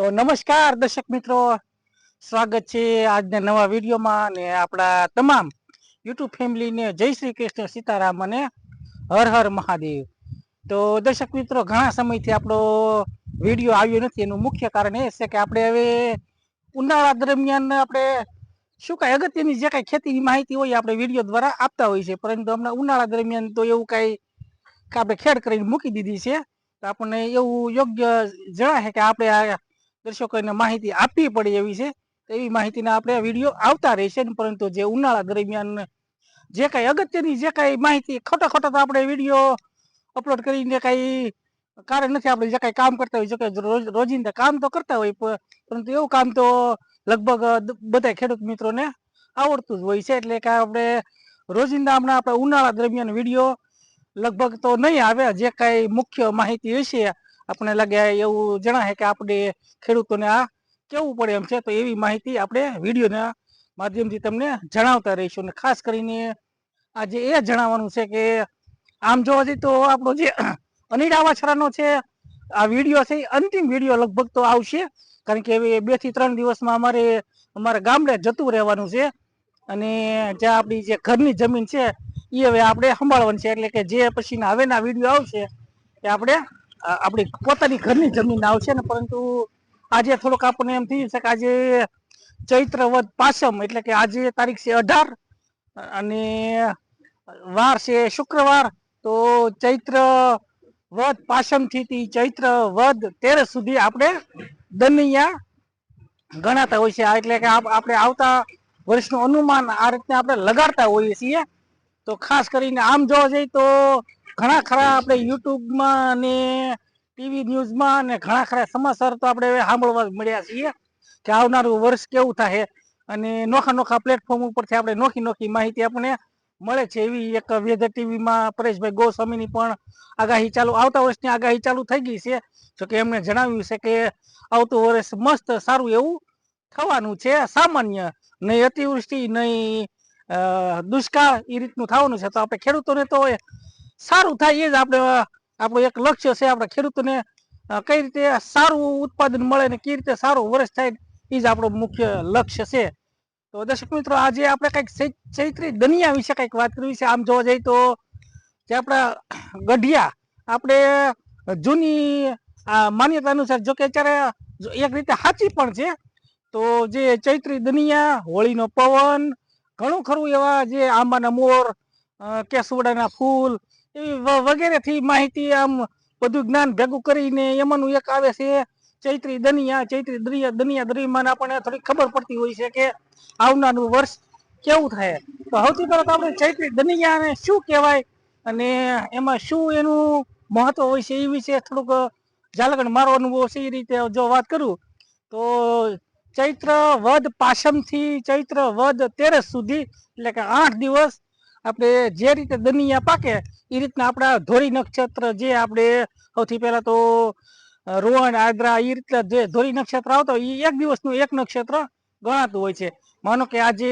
તો નમસ્કાર દર્શક મિત્રો. સ્વાગત છે આજના નવા વિડીયોમાં અને આપણા તમામ યુટ્યુબ ફેમિલીને જય શ્રી કૃષ્ણ સીતારામ અને હર હર મહાદેવ. તો દર્શક મિત્રો, ઘણા સમયથી આપણો વીડિયો આવ્યો નથી. એનું મુખ્ય કારણ એ છે કે આપણે હવે ઉનાળા દરમિયાન આપણે શું કાંઈ અગત્યની જે કાંઈ ખેતીની માહિતી હોય આપણે વીડિયો દ્વારા આપતા હોય છે પરંતુ હમણાં ઉનાળા દરમિયાન તો એવું કાંઈ આપણે ખેડ કરીને મૂકી દીધી છે. તો આપણને એવું યોગ્ય જણાય કે આપણે આ દર્શકોને માહિતી આપવી પડે એવી છે. એવી માહિતીના આપણે વીડિયો આવતા રહેશે પરંતુ જે ઉનાળા દરમિયાન જે કાંઈ અગત્યની જે કાંઈ માહિતી ખોટા ખોટા તો આપણે વીડિયો અપલોડ કરીને કાંઈ કારણ નથી આપણે જે કાંઈ કામ કરતા હોય, જો કે રોજિંદા કામ તો કરતા હોય પરંતુ એવું કામ તો લગભગ બધા ખેડૂત મિત્રોને આવડતું જ હોય છે. એટલે કે આપણે રોજિંદા હમણાં આપણે ઉનાળા દરમિયાન વીડિયો લગભગ તો નહીં આવે, જે કાંઈ મુખ્ય માહિતી હશે આપણે લાગે એવું જણાય કે આપણે ખેડૂતોને આ કેવું પડે એમ છે, તો એવી માહિતી આપણે વિડીયોના માધ્યમથી તમને જણાવતા રહીશું. અને ખાસ કરીને આજે એ જણાવવાનું છે કે આમ જોવા જઈએ તો આપણો જે અનિડા વાછરાનો છે, આ વીડિયો છે અંતિમ વીડિયો લગભગ તો આવશે. કારણ કે હવે બેથી ત્રણ દિવસમાં અમારે, અમારા ગામડે જતું રહેવાનું છે. અને જ્યાં આપણી જે ઘરની જમીન છે એ હવે આપણે સંભાળવાની છે. એટલે કે જે પછીના હવેના વીડિયો આવશે, એ આપણે આપણી પોતાની ઘરની જમીન આવશે ને, પરંતુ આજે થોડુંક આપણને એમ થયું છે કે આજે ચૈત્ર વદ પાસમ, એટલે કે આજે તારીખ છે અઢાર, અને વાર છે શુક્રવાર, તો ચૈત્ર વદ પાસમથી ચૈત્ર વદ તેર સુધી આપણે દનૈયા ગણાતા હોય છે એટલે કે આપણે આવતા વર્ષનું અનુમાન આ રીતે આપણે લગાડતા હોઈએ છીએ. તો ખાસ કરીને આમ જોવા જઈએ તો ઘણા ખરા આપણે યુટ્યુબમાં અને ટીવી ન્યૂઝમાં અને ઘણા ખરા સમાચાર તો આપણે હવે સાંભળવા મળ્યા છીએ કે આવનારું વર્ષ કેવું થાય અને નોખા નોખા પ્લેટફોર્મ ઉપરથી આપણે નોખી નોખી માહિતી આપણને મળે છે એવી એક વેધર ટીવીમાં પરેશભાઈ ગોસ્વામીની પણ આગાહી ચાલુ, આવતા વર્ષની આગાહી ચાલુ થઈ ગઈ છે. જો કે એમણે જણાવ્યું છે કે આવતું વર્ષ મસ્ત સારું એવું થવાનું છે, સામાન્ય નહીં અતિવૃષ્ટિ નહીં દુષ્કાળ એ રીતનું થવાનું છે. તો આપણે ખેડૂતોને તો સારું થાય એ જ આપણે, આપણું એક લક્ષ્ય છે આપણે ખેડૂતોને કઈ રીતે સારું ઉત્પાદન મળે ને કઈ રીતે સારું વર્ષ થાય એ જ આપણું મુખ્ય લક્ષ્ય છે. તો દર્શક મિત્રો, આજે આપણે કંઈક ચૈત્રી દનિયા વિશે કંઈક વાત કરવી છે. આમ જોવા જઈએ તો જે આપણા ગઢિયા, આપણે જૂની માન્યતા અનુસાર જો કે અત્યારે એક રીતે સાચી પણ છે. તો જે ચૈત્રી દનિયા, હોળીનો પવન, ઘણું ખરું એવા જે આંબાના મોર કેસુડાના ફૂલ એવી વગેરેથી માહિતી આમ બધું જ્ઞાન ભેગું કરીને એમાંનું એક આવે છે ચૈત્રી દનિયા, ચૈત્રી દરિયા, દનિયા દરિયામાં આપણને થોડી ખબર પડતી હોય છે કે આવનારું વર્ષ કેવું થાય. તો સૌથી પહેલાં તો આપણે ચૈત્રી દનિયાને શું કહેવાય અને એમાં શું એનું મહત્વ હોય છે એ વિશે થોડુંક ઝાલકણ મારો અનુભવ છે એ રીતે જો વાત કરું, તો ચૈત્ર વદ પાસમથી ચૈત્ર વદ તેરસ સુધી એટલે કે આઠ દિવસ આપણે જે રીતે દનિયા પાકે એ રીતના આપણા ધોરી નક્ષત્ર જે આપણે સૌથી પહેલા તો રોહણ, આદ્રા એ રીતના જે ધોરી નક્ષત્ર આવતો એ એક દિવસનું એક નક્ષત્ર ગણાતું હોય છે. માનો કે આજે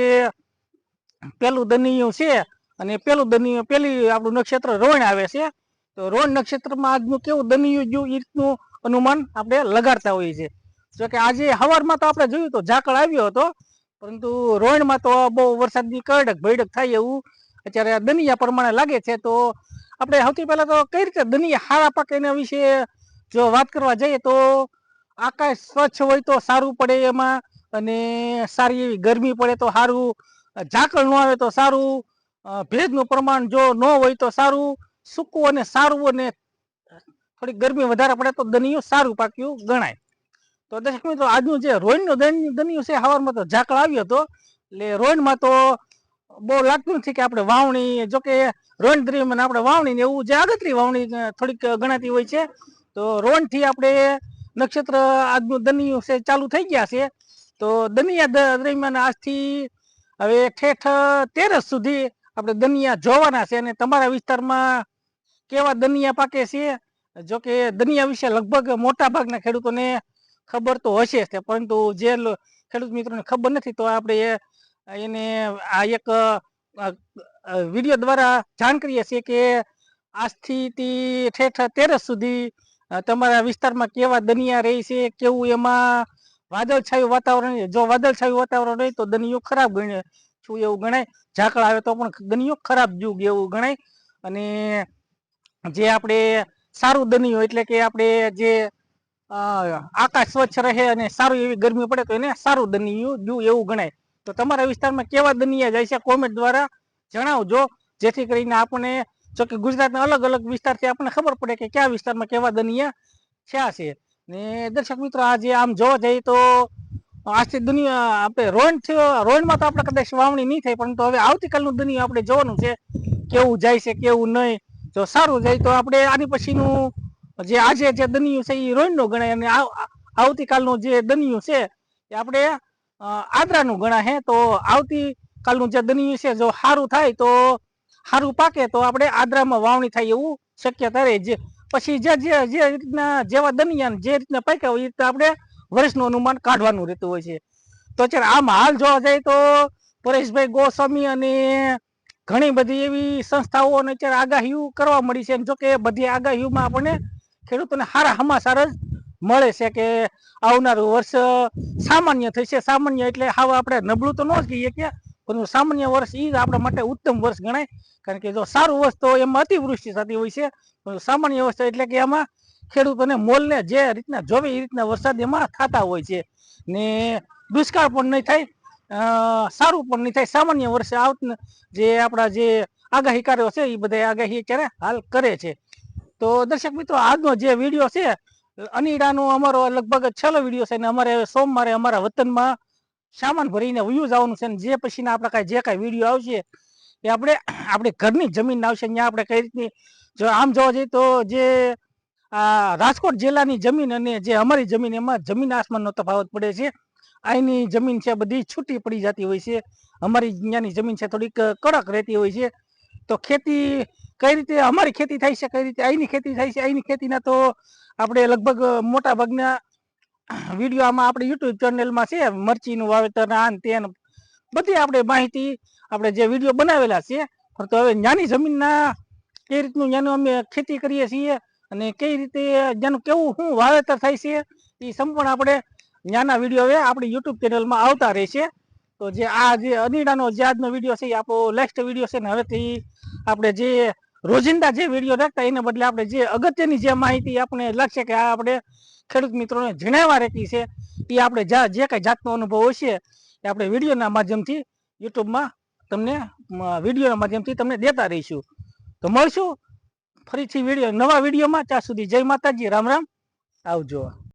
પેલું દનિયું છે અને પેલું દનિયું, પેલી આપણું નક્ષત્ર રોહણ આવે છે, તો રોહણ નક્ષત્રમાં આજનું કેવું દનિયું જેવું એ રીતનું અનુમાન આપણે લગાડતા હોઈએ છીએ. જો કે આજે હવારમાં તો આપણે જોયું તો ઝાકળ આવ્યો હતો, પરંતુ રોહિણમાં તો બહુ વરસાદની કરડક ભયડક થાય એવું અત્યારે દનિયા પ્રમાણે લાગે છે, તો આપણે સૌથી પહેલા તો કઈ રીતે દનિયા હારા પાકે એના વિશે જો વાત કરવા જઈએ તો આકાશ સ્વચ્છ હોય તો સારું પડે એમાં અને સારી એવી ગરમી પડે તો સારું ઝાકળ ન આવે તો સારું ભેજનું પ્રમાણ જો ન હોય તો સારું, સૂકું અને સારું અને થોડી ગરમી વધારે પડે તો દનિયું સારું પાક્યું ગણાય. તો દર્શક મિત્રો, આજનું જે રોઈનનું દન- દનિયું છે, સવારમાં તો ઝાકળ આવ્યો હતો, એટલે રોઈનમાં તો બહુ લાગતું નથી કે આપણે વાવણી, જો કે દરમિયાન આપણે વાવણી ને એવું જે આગતરી વાવણી થોડીક ગણાતી હોય છે, તો રોહિણથી આપણે નક્ષત્ર આજનું દનિયું છે, ચાલુ થઈ ગયા છે, તો દનિયા દરમિયાન આજથી હવે ઠેઠ તેરસ સુધી આપણે દનિયા જોવાના છે અને તમારા વિસ્તારમાં કેવા દનિયા પાકે છે, જો કે દનિયા વિશે લગભગ મોટા ભાગના ખેડૂતોને ખબર તો હશે પરંતુ જે ખેડૂત મિત્રોને ખબર નથી, તો આપણે એને આ એક વીડિયો દ્વારા જાણ કરીએ છીએ કે આજથી ઠેઠ તેરસ સુધી તમારા વિસ્તારમાં કેવા દનિયા રહે છે, કેવું એમાં વાદળછાયું વાતાવરણ જો વાદળછાયું વાતાવરણ રહે તો દનિયો ખરાબ ગણે છું એવું ગણાય. ઝાકળ આવે તો પણ દનિયો ખરાબ જુગ એવું ગણાય. અને જે આપણે સારું દનિયો એટલે કે આપણે જે આકાશ સ્વચ્છ રહે અને સારું એવી ગરમી પડે તો એને સારું દનિયું જુ એવું ગણાય. તો તમારા વિસ્તારમાં કેવા દનિયા જાય છે કોમેન્ટ દ્વારા જણાવજો. જેથી કરીને આપણે, જો કે ગુજરાતના અલગ અલગ વિસ્તારથી આપણને ખબર પડે કે કયા વિસ્તારમાં કેવા દનિયા થયા છે. ને દર્શક મિત્રો, આજે આમ જોવા જઈએ તો આજથી દુનિયા આપણે રોણ થયો રોણમાં તો આપણે કદાચ વાવણી નહીં થાય પરંતુ હવે આવતીકાલનું દુનિયા આપણે જોવાનું છે, કેવું જાય છે, કેવું નહીં. જો સારું જાય તો આપણે આની પછીનું જે આજે જે દનિયું છે એ રોણનું ગણાય અને આવતીકાલનું જે દનિયું છે એ આપણે અ, ગણા હે તો આવતી કાલનું જે દનિયું છે જો સારું થાય તો સારું પાકે તો આપણે આદરામાં વાવણી થાય એવું શક્યતા રહે જે પછી જે જે જે રીતના જેવા દનિયા જે રીતના પાક્યા હોય એ રીતે આપણે વર્ષનું અનુમાન કાઢવાનું રહેતું હોય છે. તો અત્યારે આમ હાલ જોવા જાય તો પરેશભાઈ ગોસ્વામી અને ઘણી બધી એવી સંસ્થાઓ અને અત્યારે આગાહીઓ કરવા મળી છે. જોકે બધી આગાહીઓમાં આપણને ખેડૂતોને સારા હમાસાર જ મળે છે કે આવનારું વર્ષ સામાન્ય થશે. સામાન્ય એટલે હાવ આપણે નબળું તો ન જ કહીએ કે, પરંતુ સામાન્ય વર્ષ એ જ આપણા માટે ઉત્તમ વર્ષ ગણાય. કારણ કે જો સારું વર્ષ તો એમાં અતિવૃષ્ટિ થતી હોય છે. પરંતુ સામાન્ય વર્ષ એટલે કે એમાં ખેડૂતોને મોલને જે રીતના જોવે એ રીતના વરસાદ એમાં થતા હોય છે. ને દુષ્કાળ પણ નહીં થાય સારું પણ નહીં થાય. સામાન્ય વર્ષે આવત જે આપણા જે આગાહીકારો છે એ બધા આગાહી અત્યારે હાલ કરે છે. તો દર્શક મિત્રો, આજનો જે વીડિયો છે અનીડાનો અમારો લગભગ છેલ્લો વીડિયો છે ને અમારે સોમવારે અમારા વતનમાં સામાન ભરીને વયું જવાનું છે ને જે પછીના આપણે કાંઈ જે કાંઈ વીડિયો આવશે એ આપણે આપણે ઘરની જમીન આવશે. ત્યાં આપણે કઈ રીતની જો આમ જોવા જઈએ તો જે રાજકોટ જિલ્લાની જમીન અને જે અમારી જમીન એમાં જમીન આસમાનનો તફાવત પડે છે. અહીંની જમીન છે બધી છૂટી પડી જતી હોય છે. અમારી ત્યાંની જમીન છે થોડીક કડક રહેતી હોય છે. તો ખેતી કઈ રીતે અમારી ખેતી થાય છે, કઈ રીતે અહીંની ખેતી થાય છે અહીંની ખેતીના તો આપણે લગભગ મોટા ભાગના વીડિયો આમાં આપણે યુટ્યુબ ચેનલમાં છે, મરચીનું વાવેતર, આન આ ને તે ને બધી આપણે માહિતી આપણે જે વીડિયો બનાવેલા છે, પણ તો હવે નાની જમીનના કઈ રીતનું ત્યાંનું અમે ખેતી કરીએ છીએ અને કઈ રીતે જેનું કેવું શું વાવેતર થાય છે એ સંપૂર્ણ આપણે નાના વીડિયો હવે આપણી યુટ્યુબ ચેનલમાં આવતા રહેશે. તો જે આ જે અનીડાનો જે આજનો વીડિયો છે એ આપણો લાસ્ટ વીડિયો છે ને હવેથી આપણે જે રોજિંદા જે વીડિયો રાખતા એને બદલે આપણે જે અગત્યની જે માહિતી આપણે લાગશે કે આ આપણે ખેડૂત મિત્રોને જણાવવા રહેતી છે, એ આપણે જા, જે કાંઈ જાતનો અનુભવ હશે એ આપણે વિડીયોના માધ્યમથી યુટ્યુબમાં તમને વિડીયોના માધ્યમથી તમને દેતા રહીશું. તો મળશું ફરીથી વીડિયો, નવા વિડીયોમાં. ત્યાં સુધી જય માતાજી. રામ રામ. આવજો.